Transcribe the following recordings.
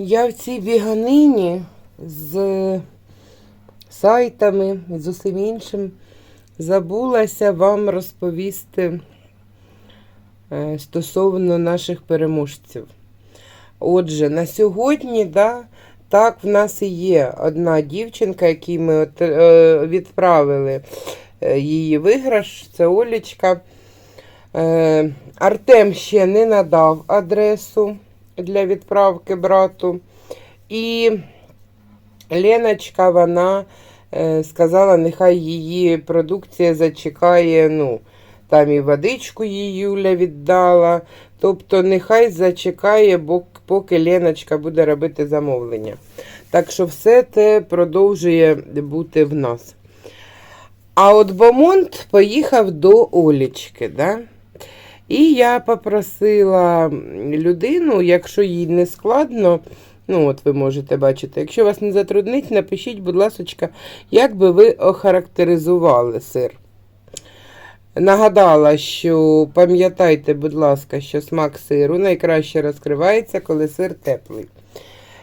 Я в цій біганині з сайтами, з усім іншим забулася вам розповісти е, стосовно наших переможців. Отже, на сьогодні, да, так, в нас і є одна дівчинка, якій ми е, відправили е, її виграш, це Олічка. Е, Артем ще не надав адресу для відправки брату. І Леночка, вона сказала, нехай її продукція зачекає. ну, Там і водичку їй Юля віддала. Тобто, нехай зачекає, поки Леночка буде робити замовлення. Так що все це продовжує бути в нас. А от Бомонт поїхав до Олічки. Да? І я попросила людину, якщо їй не складно, ну от ви можете бачити, якщо вас не затруднить, напишіть, будь ласка, як би ви охарактеризували сир. Нагадала, що пам'ятайте, будь ласка, що смак сиру найкраще розкривається, коли сир теплий.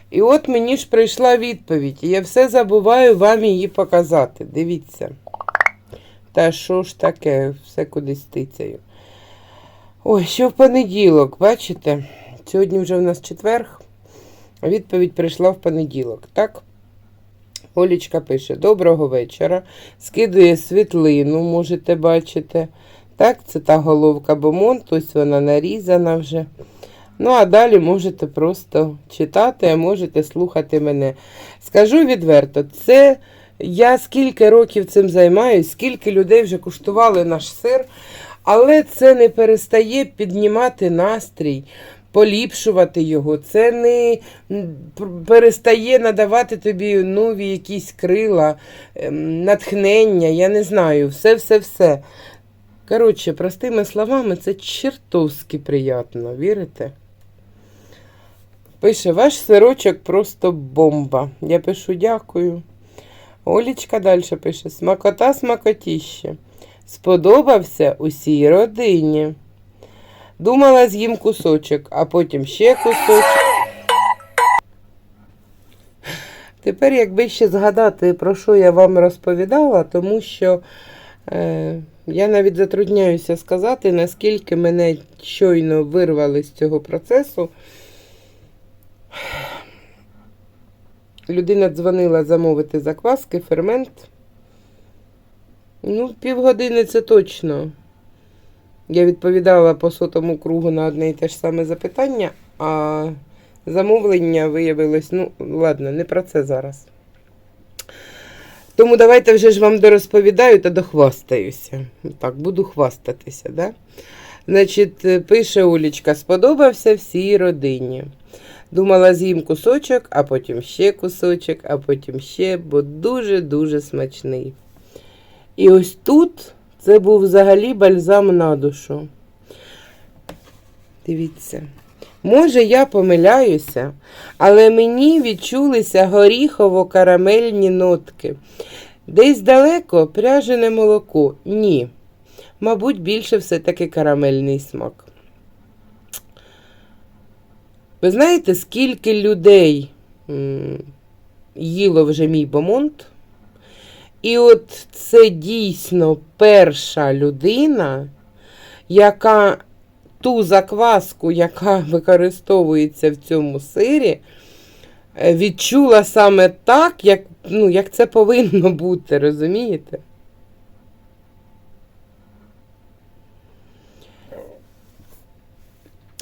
І от мені ж прийшла відповідь, і я все забуваю вам її показати. Дивіться. Та що ж таке, все кудись тицяю. Ой, що в понеділок, бачите? Сьогодні вже в нас четверг, а відповідь прийшла в понеділок, так? Олічка пише: Доброго вечора. Скидує світлину, можете бачити. Так, це та головка Бомонт, ось вона нарізана вже. Ну, а далі можете просто читати, а можете слухати мене. Скажу відверто, це я скільки років цим займаюсь, скільки людей вже куштували наш сир, але це не перестає піднімати настрій, поліпшувати його. Це не перестає надавати тобі нові якісь крила, ем, натхнення, я не знаю, все-все-все. Коротше, простими словами, це чертовски приємно, вірите? Пише, ваш сирочок просто бомба. Я пишу дякую. Олічка далі пише: смакота смакотіще. Сподобався усій родині. Думала, з'їм кусочок, а потім ще кусочок. Тепер, якби ще згадати, про що я вам розповідала, тому що е, я навіть затрудняюся сказати, наскільки мене щойно вирвали з цього процесу. Людина дзвонила замовити закваски, фермент. Ну, півгодини це точно. Я відповідала по сотому кругу на одне і те ж саме запитання, а замовлення виявилось, ну, ладно, не про це зараз. Тому давайте вже ж вам дорозповідаю та дохвастаюся. Так, буду хвастатися, да? Значить, е, пише Олічка, сподобався всій родині. Думала, з'їм кусочок, а потім ще кусочок, а потім ще, бо дуже-дуже смачний. І ось тут це був взагалі бальзам на душу. Дивіться. Може, я помиляюся, але мені відчулися горіхово-карамельні нотки. Десь далеко пряжене молоко. Ні. Мабуть, більше все-таки карамельний смак. Ви знаєте, скільки людей їло вже мій бомонт? І от це дійсно перша людина, яка ту закваску, яка використовується в цьому сирі, е, відчула саме так, як, ну, як це повинно бути, розумієте?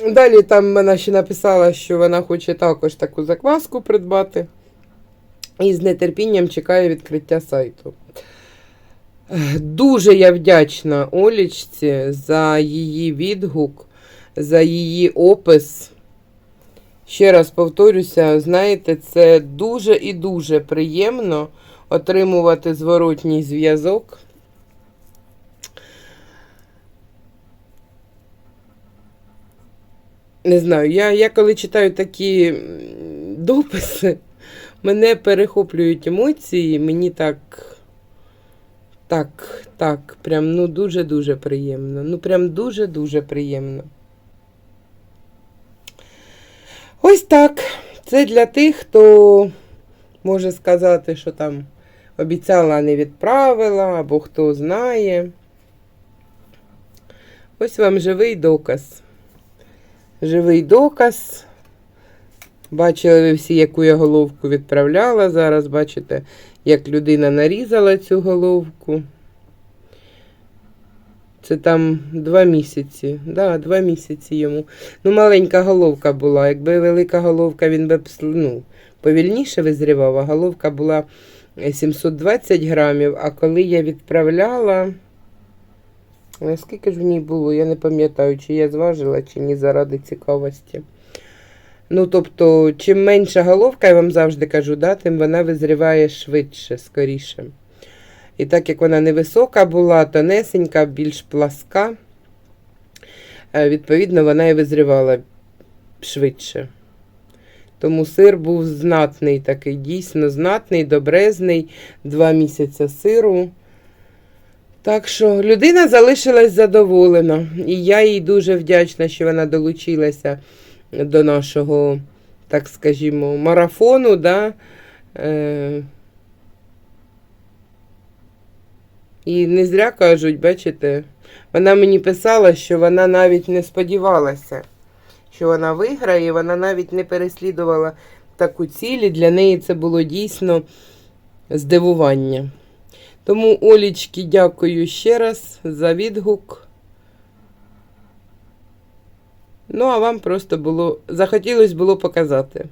Далі там вона ще написала, що вона хоче також таку закваску придбати. І з нетерпінням чекає відкриття сайту. Дуже я вдячна Олічці за її відгук, за її опис. Ще раз повторюся, знаєте, це дуже і дуже приємно отримувати зворотній зв'язок. Не знаю, я, я коли читаю такі дописи. Мене перехоплюють емоції, мені так. Так, так, прям ну дуже-дуже приємно. Ну, прям дуже-дуже приємно. Ось так. Це для тих, хто може сказати, що там обіцяла, не відправила, або хто знає. Ось вам живий доказ. Живий доказ. Бачили ви всі, яку я головку відправляла. Зараз бачите, як людина нарізала цю головку. Це там два місяці. Да, два місяці йому. Ну, маленька головка була. Якби велика головка, він би ну, повільніше визрівав, а головка була е, 720 грамів. А коли я відправляла. Ой, Скільки ж в ній було? Я не пам'ятаю, чи я зважила, чи ні, заради цікавості. Ну, тобто, чим менша головка, я вам завжди кажу, да, тим вона визріває швидше, скоріше. І так як вона невисока була, тонесенька, більш пласка, е, відповідно, вона і визрівала швидше. Тому сир був знатний такий, дійсно знатний, добрезний, два місяці сиру. Так що людина залишилась задоволена. І я їй дуже вдячна, що вона долучилася до нашого, так скажімо, марафону. Да? Е- І не зря кажуть, бачите, вона мені писала, що вона навіть не сподівалася, що вона виграє, вона навіть не переслідувала таку ціль, і для неї це було дійсно здивування. Тому, Олічки, дякую ще раз за відгук. Ну, а вам просто було захотілося було показати.